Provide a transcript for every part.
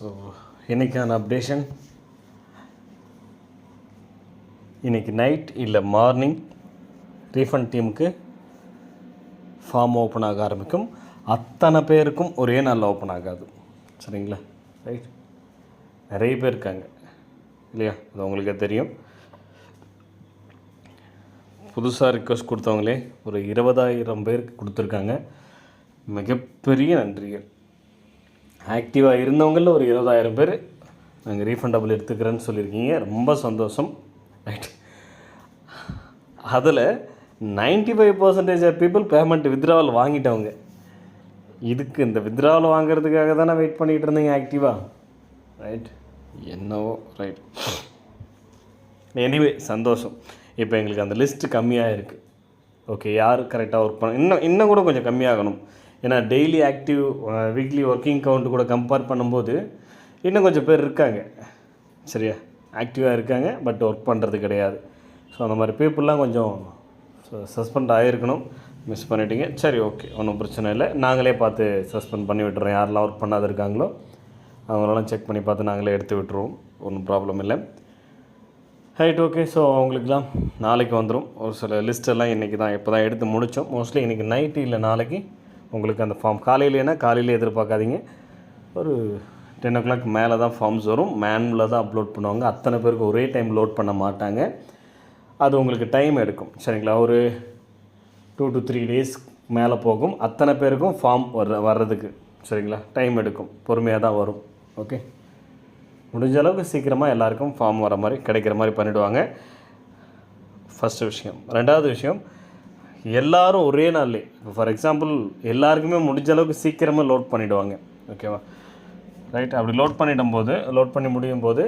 so இன்றைக்கான updation இன்னைக்கு night இல்லை மார்னிங் ரீஃபண்ட் டீமுக்கு ஃபார்ம் ஓப்பன் ஆக ஆரம்பிக்கும். அத்தனை பேருக்கும் ஒரே நாளில் ஓப்பன் ஆகாது. சரிங்களா? ரைட் நிறைய பேர் இருக்காங்க. இல்லையா? அது உங்களுக்கே தெரியும். புதுசாக ரிக்வஸ்ட் கொடுத்தவங்களே ஒரு இருபதாயிரம் பேருக்கு கொடுத்துருக்காங்க. மிகப்பெரிய நன்றிகள். ஆக்டிவாக இருந்தவங்களில் ஒரு இருபதாயிரம் பேர். நாங்கள் ரீஃபண்டபிள் எடுத்துக்கிறேன்னு சொல்லியிருக்கீங்க. ரொம்ப சந்தோஷம். ரைட் அதில் ninety five percentage of people payment withdrawal வாங்கிட்டவங்க. இதுக்கு இந்த வித்ராவல் வாங்குறதுக்காக தானே வெயிட் பண்ணிகிட்டு இருந்தீங்க ஆக்டிவாக ரைட் என்னவோ. ரைட் எனிவே சந்தோஷம். இப்போ எங்களுக்கு அந்த லிஸ்ட்டு கம்மியாக இருக்குது ஓகே யார் கரெக்டாக ஒர்க் பண்ண இன்னும் இன்னும் கூட கொஞ்சம் கம்மியாகணும். ஏன்னா daily active weekly working count கூட கம்பேர் பண்ணும்போது இன்னும் கொஞ்சம் பேர் இருக்காங்க. சரியா? ஆக்டிவாக இருக்காங்க பட் ஒர்க் பண்ணுறது கிடையாது. ஸோ அந்த மாதிரி பீப்புளெலாம் கொஞ்சம் சஸ்பெண்ட் ஆகிருக்கணும் மிஸ் பண்ணிட்டீங்க. சரி ஓகே ஒன்றும் பிரச்சனை இல்லை. நாங்களே பார்த்து சஸ்பெண்ட் பண்ணி விட்டுறோம். யாரெல்லாம் ஒர்க் பண்ணாத இருக்காங்களோ அவங்களெல்லாம் செக் பண்ணி பார்த்து நாங்களே எடுத்து விட்டுருவோம். ஒன்றும் ப்ராப்ளம் இல்லை. ரைட் ஓகே ஸோ அவங்களுக்குலாம் நாளைக்கு வந்துடும் ஒரு சில லிஸ்ட்டெல்லாம் இன்றைக்கி தான் இப்போ தான் எடுத்து முடித்தோம் மோஸ்ட்லி இன்றைக்கி நைட்டு இல்லை நாளைக்கு உங்களுக்கு அந்த ஃபார்ம் காலையிலேனா காலையிலே எதிர்பார்க்காதீங்க. ஒரு டென் ஓ கிளாக் மேலே தான் ஃபார்ம்ஸ் வரும். மேனில் தான் அப்லோட் பண்ணுவாங்க. அத்தனை பேருக்கு ஒரே டைம் லோட் பண்ண மாட்டாங்க. அது உங்களுக்கு டைம் எடுக்கும். சரிங்களா? ஒரு டூ டு த்ரீ டேஸ் மேலே போகும். அத்தனை பேருக்கும் ஃபார்ம் வர்ற வர்றதுக்கு. சரிங்களா? டைம் எடுக்கும். பொறுமையாக தான் வரும். ஓகே முடிஞ்ச அளவுக்கு சீக்கிரமாக எல்லாருக்கும் ஃபார்ம் வர மாதிரி கிடைக்கிற மாதிரி பண்ணிவிடுவாங்க ஃபஸ்ட்டு விஷயம். ரெண்டாவது விஷயம் எல்லாரும் ஒரே நாள்லே இப்போ ஃபார் எக்ஸாம்பிள் எல்லாருக்குமே முடிஞ்ச அளவுக்கு சீக்கிரமாக லோட் பண்ணிவிடுவாங்க ஓகேவா ரைட் அப்படி லோட் பண்ணிடும் போது லோட் பண்ணி முடியும் போது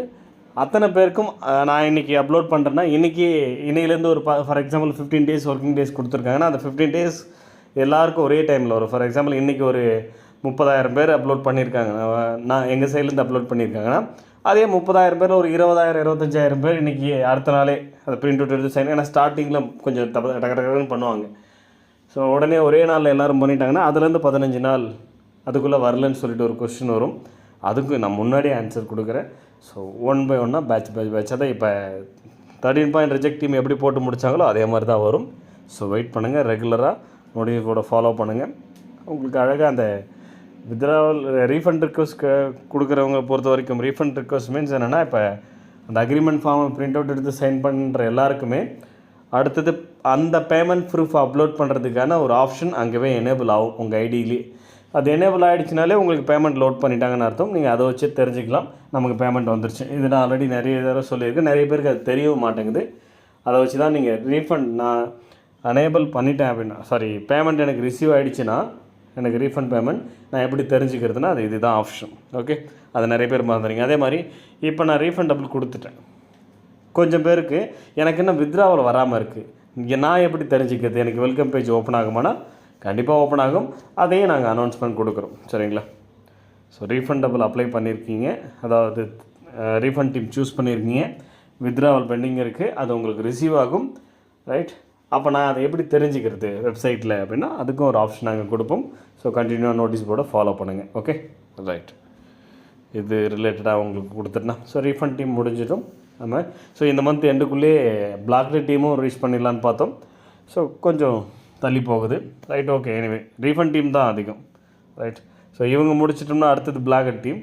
அத்தனை பேருக்கும் நான் இன்றைக்கி அப்லோட் பண்ணுறேன்னா இன்றைக்கி இன்னையிலேருந்து ஒரு for example fifteen days working days கொடுத்துருக்காங்கன்னா அந்த ஃபிஃப்டீன் டேஸ் எல்லாருக்கும் ஒரே டைமில் வரும். ஃபார் எக்ஸாம்பிள் இன்றைக்கி ஒரு முப்பதாயிரம் பேர் அப்லோட் பண்ணியிருக்காங்க. நான் எங்கள் சைட்லேருந்து அப்லோட் பண்ணியிருக்காங்கன்னா அதே முப்பதாயிரம் பேர் ஒரு இருபதாயிரம் இருபத்தஞ்சாயிரம் பேர் இன்றைக்கி அடுத்த நாளே அதை பிரிண்ட் அவுட் எடுத்து சைன் ஏன்னா ஸ்டார்டிங்கில் கொஞ்சம் டக டக்கு டக்குன்னு பண்ணுவாங்க. ஸோ உடனே ஒரே நாளில் எல்லோரும் பண்ணிட்டாங்கன்னா அதுலேருந்து பதினஞ்சு நாள் அதுக்குள்ளே வரலன்னு சொல்லிட்டு ஒரு கொஸ்டின் வரும். அதுக்கு நான் முன்னாடியே ஆன்சர் கொடுக்குறேன். ஸோ ஒன் பை ஒன்னாக பேட்ச் பேட்ச் பேட்சாக தான் இப்போ தேர்ட்டின் பாயிண்ட் ரிஜெக்ட் டீம் எப்படி போட்டு முடிச்சாங்களோ அதே மாதிரி தான் வரும். ஸோ வெயிட் பண்ணுங்கள் ரெகுலராக நோட்டிஃபை கூட ஃபாலோ பண்ணுங்கள் உங்களுக்கு அழகாக அந்த வித்ராவல் ரீஃபண்ட் ரிக்வஸ்ட் கொடுக்குறவங்க பொறுத்த வரைக்கும் ரீஃபண்ட் ரிக்வஸ்ட் மீன்ஸ் என்னென்னா இப்போ அந்த அக்ரிமெண்ட் ஃபார்மை பிரிண்ட் அவுட் எடுத்து சைன் பண்ணுற எல்லாருக்குமே அடுத்தது அந்த பேமெண்ட் ப்ரூஃப் அப்லோட் பண்ணுறதுக்கான ஒரு ஆப்ஷன் அங்கேவே எனேபிள் ஆகும் உங்கள் ஐடியிலே அது எனேபிள் ஆகிடுச்சினாலே உங்களுக்கு பேமெண்ட் லோட் பண்ணிட்டாங்கன்னு அர்த்தம். நீங்கள் அதை வச்சு தெரிஞ்சுக்கலாம். நமக்கு பேமெண்ட் வந்துருச்சு. இது நான் ஆல்ரெடி நிறைய தடவை சொல்லியிருக்கேன். நிறைய பேருக்கு அது தெரியவும் மாட்டேங்குது. அதை வச்சு தான் நீங்கள் ரீஃபண்ட் நான் அனேபிள் பண்ணிட்டேன் அப்படின்னா சாரி பேமெண்ட் எனக்கு ரிசீவ் ஆகிடுச்சுன்னா எனக்கு ரீஃபண்ட் பேமெண்ட் நான் எப்படி தெரிஞ்சுக்கிறதுனா அது இதுதான் ஆப்ஷன் ஓகே அது நிறைய பேர் மறந்துறீங்க. அதே மாதிரி இப்போ நான் ரீஃபண்டபிள் கொடுத்துட்டேன். கொஞ்சம் பேருக்கு எனக்கு என்ன வித்ராவல் வராமல் இருக்குது இங்கே நான் எப்படி தெரிஞ்சுக்கிறது? எனக்கு வெல்கம் பேஜ் ஓப்பன் ஆகுமானா கண்டிப்பாக ஓப்பன் ஆகும். அதையும் நாங்கள் அனௌன்ஸ்மெண்ட் கொடுக்குறோம். சரிங்களா? ஸோ ரீஃபண்டபிள் அப்ளை பண்ணியிருக்கீங்க அதாவது ரீஃபண்ட் டீம் சூஸ் பண்ணியிருக்கீங்க வித்ராவல் பெண்டிங் இருக்குது அது உங்களுக்கு ரிசீவ் ஆகும். ரைட் அப்போ நான் அதை எப்படி தெரிஞ்சுக்கிறது வெப்சைட்டில் அப்படின்னா அதுக்கும் ஒரு ஆப்ஷன் நாங்கள் கொடுப்போம். ஸோ கண்டினியூவாக நோட்டீஸ் போர்டை ஃபாலோ பண்ணுங்கள் ஓகே ரைட் இது ரிலேட்டடாக உங்களுக்கு கொடுத்துட்டேன் ஸோ ரீஃபண்ட் டீம் முடிஞ்சிடும். நம்ம ஸோ இந்த மந்த் எண்டுக்குள்ளேயே பிளாக்டு டீமும் ரீச் பண்ணிடலான்னு பார்த்தோம். ஸோ கொஞ்சம் தள்ளி போகுது. Right okay anyway refund team தான் அதிகம். ரைட் ஸோ இவங்க முடிச்சிட்டோம்னா அடுத்தது பிளாக் டீம்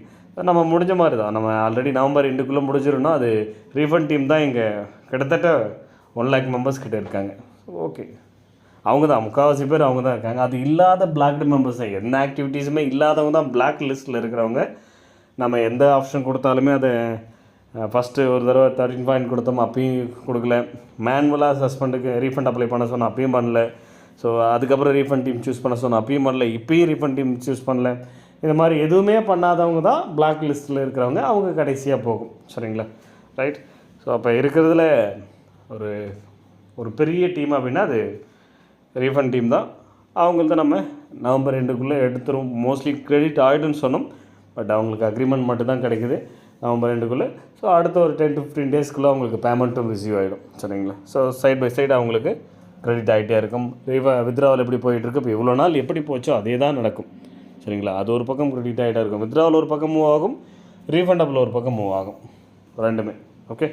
நம்ம முடிஞ்ச மாதிரி தான். நம்ம ஆல்ரெடி நவம்பர் ரெண்டுக்குள்ளே முடிஞ்சிடணும் அது ரீஃபண்ட் டீம் தான் இங்கே கிட்டத்தட்ட ஒன் லேக் மெம்பர்ஸ் கிட்ட இருக்காங்க. ஓகே அவங்க தான் முக்கால்வாசி பேர் அவங்க தான் இருக்காங்க. அது இல்லாத பிளாக்டு மெம்பர்ஸ் எந்த ஆக்டிவிட்டீஸுமே இல்லாதவங்க தான் பிளாக் லிஸ்ட்டில் இருக்கிறவங்க. நம்ம எந்த ஆப்ஷன் கொடுத்தாலுமே அதை ஃபஸ்ட்டு ஒரு தடவை தேர்ட்டின் பாயிண்ட் கொடுத்தோம் அப்பயும் கொடுக்கல. மேனுவலாக சஸ்பெண்டுக்கு ரீஃபண்ட் அப்ளை பண்ண சொன்னோம் அப்பயும் பண்ணல. ஸோ அதுக்கப்புறம் ரீஃபண்ட் டீம் சூஸ் பண்ண சொன்னோம் அப்பயும் பண்ணல. இப்பயும் ரீஃபண்ட் டீம் சூஸ் பண்ணல. இந்த மாதிரி எதுவுமே பண்ணாதவங்க தான் பிளாக் லிஸ்ட்டில் இருக்கிறவங்க. அவங்க கடைசியாக போகும். சரிங்களா? ரைட் ஸோ அப்போ இருக்கிறதுல ஒரு ஒரு பெரிய டீம் அப்படின்னா அது ரீஃபண்ட் டீம் தான். அவங்கள்ட்ட நம்ம நவம்பர் ரெண்டுக்குள்ளே எடுத்துரும் மோஸ்ட்லி கிரெடிட் ஆகிடும்னு சொன்னோம். பட் அவங்களுக்கு அக்ரிமெண்ட் மட்டும்தான் கிடைக்குது. நவம்பர் ரெண்டுக்குள்ளே ஸோ அடுத்த ஒரு டென் டு ஃபிஃப்டீன் டேஸ்க்குள்ளே அவங்களுக்கு பேமெண்ட்டும் ரிசீவ் ஆகிடும் சரிங்களா? ஸோ சைட் பை சைடு அவங்களுக்கு கிரெடிட் ஆகிட்டே இருக்கும். ரீவ வித்ராவல் எப்படி போயிட்டுருக்கு? இப்போ இவ்வளோ நாள் எப்படி போச்சோ அதே தான் நடக்கும். சரிங்களா? அது ஒரு பக்கம் கிரெடிட் ஆகிட்டே இருக்கும். வித்ராவல் ஒரு பக்கம் மூவ் ஆகும். ரீஃபண்டபிள் ஒரு பக்கம் மூவ் ஆகும். ரெண்டுமே. ஓகே